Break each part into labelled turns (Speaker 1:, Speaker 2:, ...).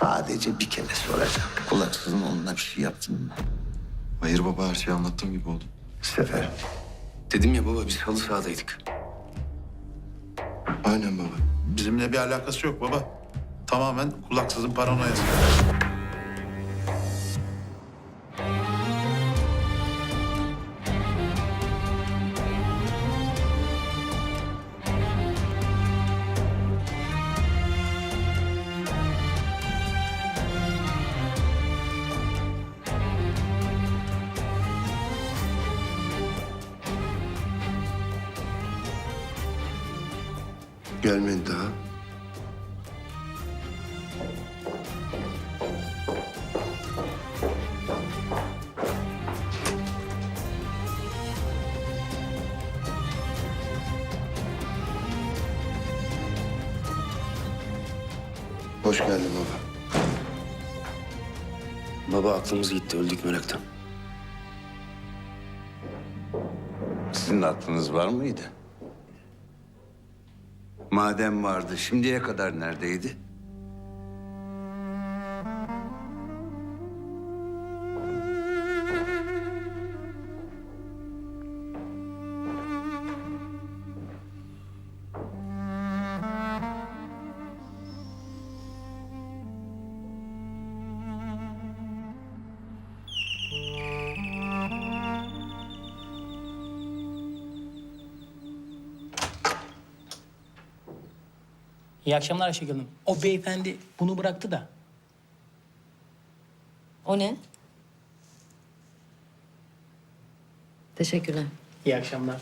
Speaker 1: Sadece bir kere soracak. Kulaksızın onunla bir şey yaptın mı?
Speaker 2: Hayır baba her şeyi anlattığım gibi oldu.
Speaker 1: Sefer.
Speaker 3: Dedim ya baba biz halı sahadaydık.
Speaker 2: Aynen baba.
Speaker 4: Bizimle bir alakası yok baba. Tamamen kulaksızın paranoyası.
Speaker 5: Gelmedi daha. Hoş geldin baba.
Speaker 3: Baba aklımız gitti öldük meraktan.
Speaker 1: Sizin aklınız var mıydı? Madem vardı, şimdiye kadar neredeydi?
Speaker 6: İyi akşamlar Ayşegül Hanım. O beyefendi bunu bıraktı da.
Speaker 7: O ne? Teşekkürler.
Speaker 6: İyi akşamlar.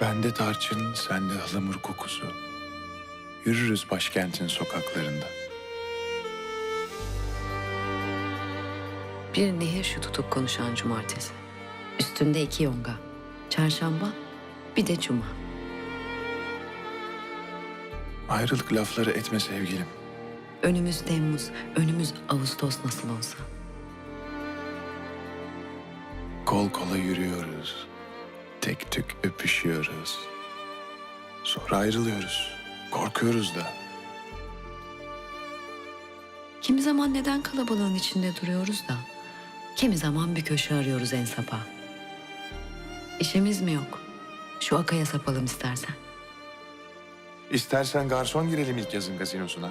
Speaker 8: Bende tarçın, sende ıhlamur kokusu. Yürürüz başkentin sokaklarında.
Speaker 7: Bir nehir şu tutup konuşan cumartesi. Üstünde iki yonga. Çarşamba, bir de cuma.
Speaker 8: Ayrılık lafları etme sevgilim.
Speaker 7: Önümüz Temmuz, önümüz Ağustos nasıl olsa.
Speaker 8: Kol kola yürüyoruz. Tek tük öpüşüyoruz. Sonra ayrılıyoruz. Korkuyoruz da.
Speaker 7: Kimi zaman neden kalabalığın içinde duruyoruz da... ...kimi zaman bir köşe arıyoruz en sapa. İşimiz mi yok? Şu akaya sapalım istersen.
Speaker 8: İstersen garson girelim ilk yazın gazinosuna.